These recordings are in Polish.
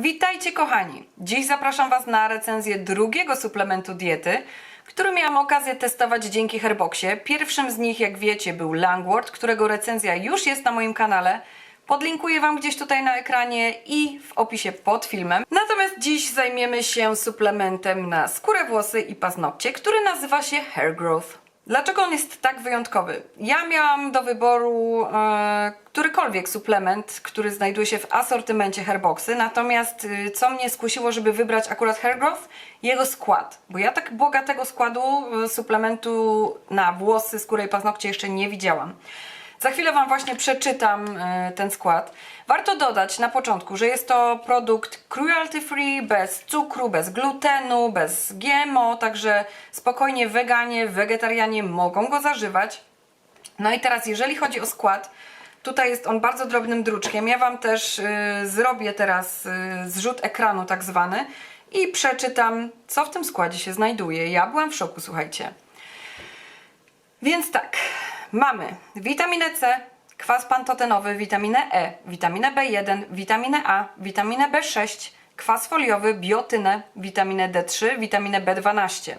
Witajcie kochani! Dziś zapraszam Was na recenzję drugiego suplementu diety, który miałam okazję testować dzięki Herboxie. Pierwszym z nich, jak wiecie, był Langword, którego recenzja już jest na moim kanale. Podlinkuję Wam gdzieś tutaj na ekranie i w opisie pod filmem. Natomiast dziś zajmiemy się suplementem na skórę, włosy i paznokcie, który nazywa się Hair Growth. Dlaczego on jest tak wyjątkowy? Ja miałam do wyboru e, którykolwiek suplement, który znajduje się w asortymencie Hairboxy, natomiast y, co mnie skusiło, żeby wybrać akurat Hair Growth? Jego skład, bo ja tak bogatego składu y, suplementu na włosy, skórę i paznokcie jeszcze nie widziałam. Za chwilę Wam właśnie przeczytam e, ten skład. Warto dodać na początku, że jest to produkt cruelty free, bez cukru, bez glutenu, bez GMO, także spokojnie weganie, wegetarianie mogą go zażywać. No i teraz, jeżeli chodzi o skład, tutaj jest on bardzo drobnym druczkiem. Ja Wam też y, zrobię teraz y, zrzut ekranu tak zwany i przeczytam, co w tym składzie się znajduje. Ja byłam w szoku, słuchajcie. Więc tak, mamy witaminę C, kwas pantotenowy, witaminę E, witaminę B1, witaminę A, witaminę B6, kwas foliowy, biotynę, witaminę D3, witaminę B12,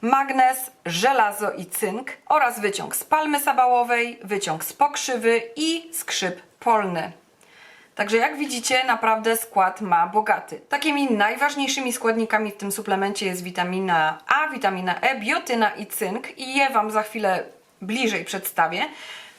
magnez, żelazo i cynk oraz wyciąg z palmy sabałowej, wyciąg z pokrzywy i skrzyp polny. Także jak widzicie, naprawdę skład ma bogaty. Takimi najważniejszymi składnikami w tym suplemencie jest witamina A, witamina E, biotyna i cynk i je Wam za chwilę bliżej przedstawię.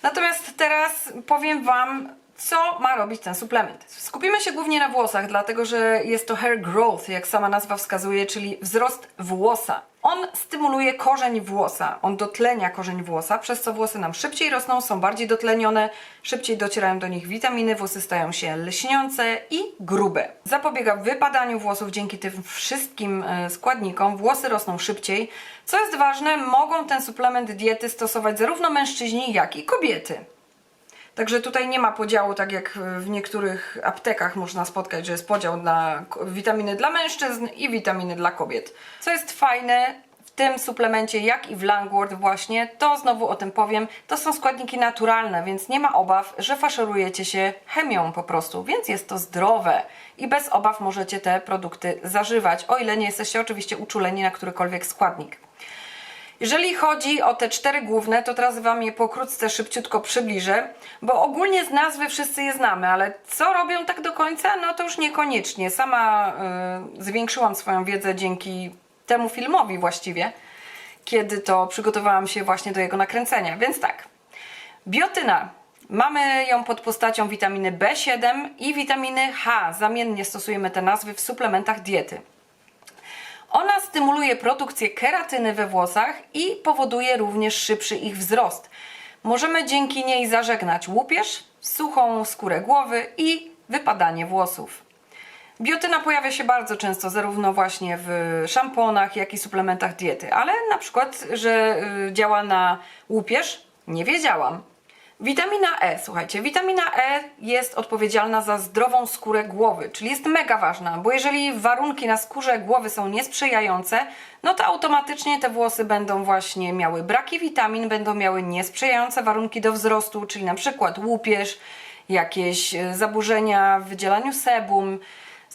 Natomiast teraz powiem Wam, co ma robić ten suplement. Skupimy się głównie na włosach, dlatego że jest to hair growth, jak sama nazwa wskazuje, czyli wzrost włosa. On stymuluje korzeń włosa, on dotlenia korzeń włosa, przez co włosy nam szybciej rosną, są bardziej dotlenione, szybciej docierają do nich witaminy, włosy stają się lśniące i grube. Zapobiega wypadaniu włosów dzięki tym wszystkim e, składnikom, włosy rosną szybciej. Co jest ważne, mogą ten suplement diety stosować zarówno mężczyźni, jak i kobiety. Także tutaj nie ma podziału, tak jak w niektórych aptekach można spotkać, że jest podział na witaminy dla mężczyzn i witaminy dla kobiet. Co jest fajne w tym suplemencie, jak i w Langword właśnie, to znowu o tym powiem, to są składniki naturalne, więc nie ma obaw, że faszerujecie się chemią po prostu, więc jest to zdrowe i bez obaw możecie te produkty zażywać, o ile nie jesteście oczywiście uczuleni na którykolwiek składnik. Jeżeli chodzi o te cztery główne, to teraz Wam je pokrótce, szybciutko przybliżę, bo ogólnie z nazwy wszyscy je znamy, ale co robią tak do końca, no to już niekoniecznie. Sama y, zwiększyłam swoją wiedzę dzięki temu filmowi właściwie, kiedy to przygotowałam się właśnie do jego nakręcenia. Więc tak, biotyna. Mamy ją pod postacią witaminy B7 i witaminy H. Zamiennie stosujemy te nazwy w suplementach diety. Ona stymuluje produkcję keratyny we włosach i powoduje również szybszy ich wzrost. Możemy dzięki niej zażegnać łupież, suchą skórę głowy i wypadanie włosów. Biotyna pojawia się bardzo często, zarówno właśnie w szamponach, jak i suplementach diety, ale na przykład, że y, działa na łupież, nie wiedziałam. Witamina E, słuchajcie, witamina E jest odpowiedzialna za zdrową skórę głowy, czyli jest mega ważna, bo jeżeli warunki na skórze głowy są niesprzyjające, no to automatycznie te włosy będą właśnie miały braki witamin, będą miały niesprzyjające warunki do wzrostu, czyli na przykład łupież, jakieś e, zaburzenia w wydzielaniu sebum,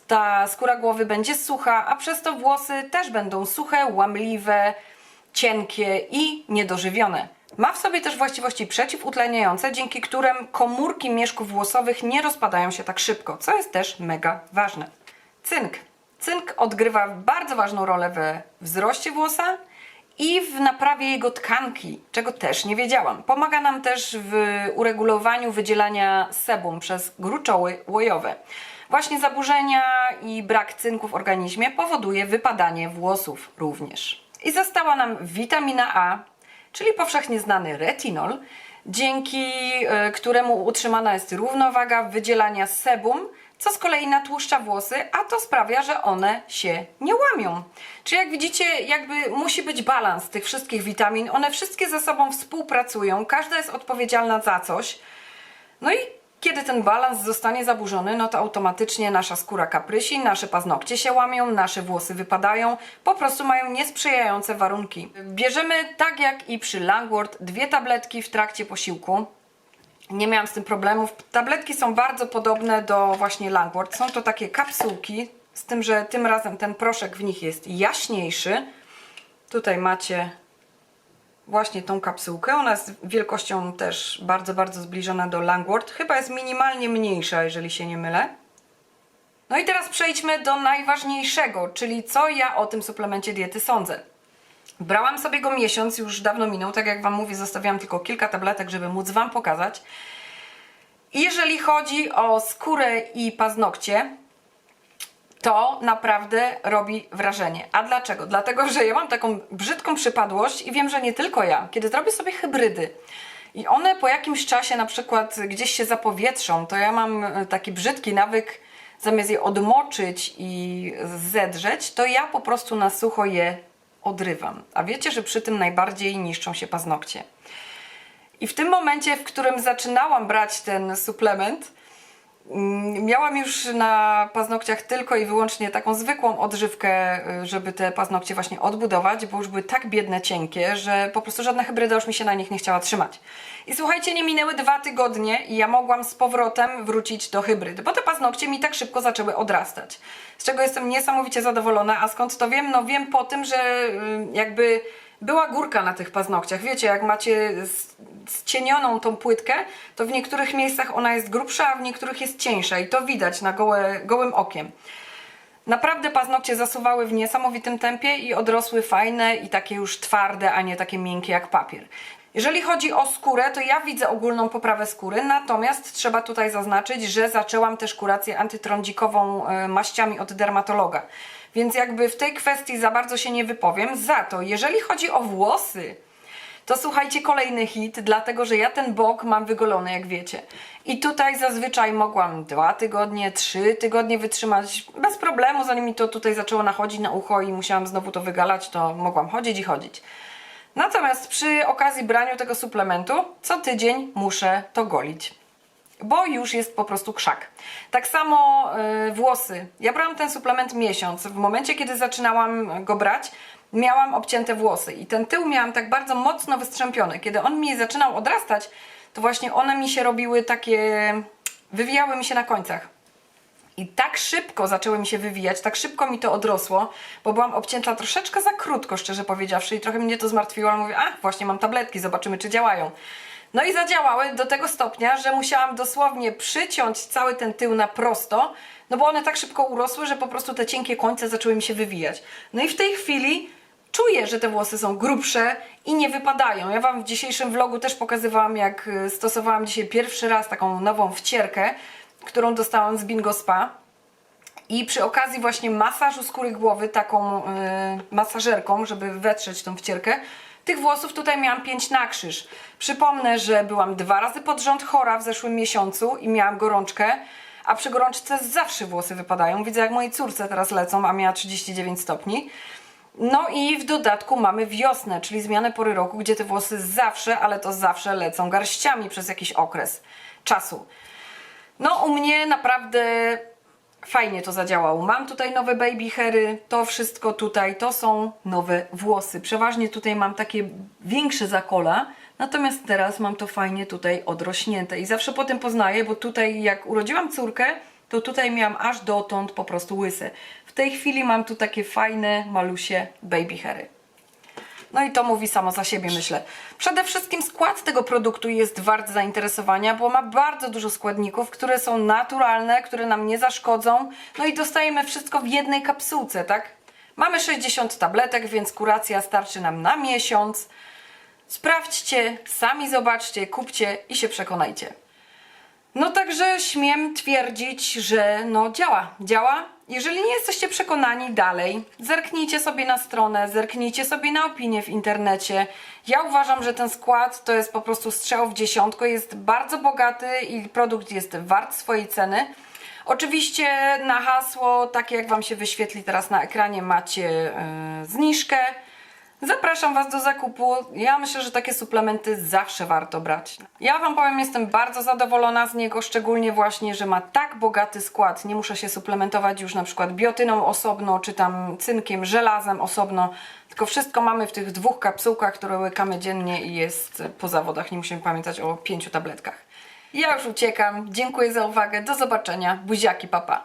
ta skóra głowy będzie sucha, a przez to włosy też będą suche, łamliwe, cienkie i niedożywione. Ma w sobie też właściwości przeciwutleniające, dzięki którym komórki mieszków włosowych nie rozpadają się tak szybko, co jest też mega ważne. Cynk. Cynk odgrywa bardzo ważną rolę we wzroście włosa i w naprawie jego tkanki, czego też nie wiedziałam. Pomaga nam też w uregulowaniu wydzielania sebum przez gruczoły łojowe. Właśnie zaburzenia i brak cynku w organizmie powoduje wypadanie włosów również. I została nam witamina A, czyli powszechnie znany retinol, dzięki e, któremu utrzymana jest równowaga wydzielania sebum, co z kolei natłuszcza włosy, a to sprawia, że one się nie łamią. Czyli jak widzicie, jakby musi być balans tych wszystkich witamin, one wszystkie ze sobą współpracują, każda jest odpowiedzialna za coś. No i kiedy ten balans zostanie zaburzony, no to automatycznie nasza skóra kaprysi, nasze paznokcie się łamią, nasze włosy wypadają, po prostu mają niesprzyjające warunki. Bierzemy, tak jak i przy Langword, dwie tabletki w trakcie posiłku. Nie miałam z tym problemów. Tabletki są bardzo podobne do właśnie Langwort. Są to takie kapsułki, z tym, że tym razem ten proszek w nich jest jaśniejszy. Tutaj macie właśnie tą kapsułkę. Ona jest wielkością też bardzo, bardzo zbliżona do Langwort. Chyba jest minimalnie mniejsza, jeżeli się nie mylę. No i teraz przejdźmy do najważniejszego, czyli co ja o tym suplemencie diety sądzę. Brałam sobie go miesiąc, już dawno minął, tak jak Wam mówię, zostawiałam tylko kilka tabletek, żeby móc Wam pokazać. Jeżeli chodzi o skórę i paznokcie, to naprawdę robi wrażenie. A dlaczego? Dlatego, że ja mam taką brzydką przypadłość i wiem, że nie tylko ja. Kiedy zrobię sobie hybrydy i one po jakimś czasie na przykład gdzieś się zapowietrzą, to ja mam e, taki brzydki nawyk, zamiast je odmoczyć i zedrzeć, to ja po prostu na sucho je odrywam. A wiecie, że przy tym najbardziej niszczą się paznokcie. I w tym momencie, w którym zaczynałam brać ten suplement, miałam już na paznokciach tylko i wyłącznie taką zwykłą odżywkę, y, żeby te paznokcie właśnie odbudować, bo już były tak biedne, cienkie, że po prostu żadna hybryda już mi się na nich nie chciała trzymać. I słuchajcie, nie minęły dwa tygodnie i ja mogłam z powrotem wrócić do hybrydy, bo te paznokcie mi tak szybko zaczęły odrastać. Z czego jestem niesamowicie zadowolona, a skąd to wiem? No wiem po tym, że y, jakby była górka na tych paznokciach. Wiecie, jak macie zcienioną tą płytkę, to w niektórych miejscach ona jest grubsza, a w niektórych jest cieńsza i to widać na gołe, gołym okiem. Naprawdę paznokcie zasuwały w niesamowitym tempie i odrosły fajne i takie już twarde, a nie takie miękkie jak papier. Jeżeli chodzi o skórę, to ja widzę ogólną poprawę skóry, natomiast trzeba tutaj zaznaczyć, że zaczęłam też kurację antytrądzikową e, maściami od dermatologa. Więc jakby w tej kwestii za bardzo się nie wypowiem. Za to, jeżeli chodzi o włosy, to słuchajcie, kolejny hit, dlatego że ja ten bok mam wygolony, jak wiecie. I tutaj zazwyczaj mogłam dwa tygodnie, trzy tygodnie wytrzymać bez problemu, zanim mi to tutaj zaczęło nachodzić na ucho i musiałam znowu to wygalać, to mogłam chodzić i chodzić. Natomiast przy okazji brania tego suplementu, co tydzień muszę to golić bo już jest po prostu krzak. Tak samo y, włosy. Ja brałam ten suplement miesiąc. W momencie, kiedy zaczynałam go brać, miałam obcięte włosy i ten tył miałam tak bardzo mocno wystrzępiony. Kiedy on mi zaczynał odrastać, to właśnie one mi się robiły takie, wywijały mi się na końcach. I tak szybko zaczęły mi się wywijać, tak szybko mi to odrosło, bo byłam obcięta troszeczkę za krótko, szczerze powiedziawszy, i trochę mnie to zmartwiło, mówię, a właśnie mam tabletki, zobaczymy czy działają. No i zadziałały do tego stopnia, że musiałam dosłownie przyciąć cały ten tył na prosto, no bo one tak szybko urosły, że po prostu te cienkie końce zaczęły mi się wywijać. No i w tej chwili czuję, że te włosy są grubsze i nie wypadają. Ja Wam w dzisiejszym vlogu też pokazywałam, jak y, stosowałam dzisiaj pierwszy raz taką nową wcierkę, którą dostałam z Bingo Spa. I przy okazji właśnie masażu skóry głowy taką y, masażerką, żeby wetrzeć tą wcierkę, tych włosów tutaj miałam 5 na krzyż. Przypomnę, że byłam dwa razy pod rząd chora w zeszłym miesiącu i miałam gorączkę, a przy gorączce zawsze włosy wypadają. Widzę jak mojej córce teraz lecą, a miała 39 stopni. No i w dodatku mamy wiosnę, czyli zmianę pory roku, gdzie te włosy zawsze, ale to zawsze lecą garściami przez jakiś okres czasu. No, u mnie naprawdę fajnie to zadziałało. Mam tutaj nowe baby hairy, to wszystko tutaj to są nowe włosy. Przeważnie tutaj mam takie większe zakola, natomiast teraz mam to fajnie tutaj odrośnięte i zawsze po tym poznaję, bo tutaj jak urodziłam córkę, to tutaj miałam aż dotąd po prostu łyse. W tej chwili mam tu takie fajne, malusie baby hairy. No i to mówi samo za siebie, myślę. Przede wszystkim skład tego produktu jest wart zainteresowania, bo ma bardzo dużo składników, które są naturalne, które nam nie zaszkodzą. No i dostajemy wszystko w jednej kapsułce, tak? Mamy 60 tabletek, więc kuracja starczy nam na miesiąc. Sprawdźcie, sami zobaczcie, kupcie i się przekonajcie. No także śmiem twierdzić, że no działa, działa. Jeżeli nie jesteście przekonani dalej, zerknijcie sobie na stronę, zerknijcie sobie na opinie w internecie. Ja uważam, że ten skład to jest po prostu strzał w dziesiątko, jest bardzo bogaty i produkt jest wart swojej ceny. Oczywiście na hasło, takie jak Wam się wyświetli teraz na ekranie, macie yy, zniżkę. Zapraszam Was do zakupu. Ja myślę, że takie suplementy zawsze warto brać. Ja Wam powiem, jestem bardzo zadowolona z niego, szczególnie właśnie, że ma tak bogaty skład. Nie muszę się suplementować już na przykład biotyną osobno, czy tam cynkiem, żelazem osobno, tylko wszystko mamy w tych dwóch kapsułkach, które łykamy dziennie i jest po zawodach. Nie musimy pamiętać o pięciu tabletkach. Ja już uciekam. Dziękuję za uwagę. Do zobaczenia. Buziaki, papa.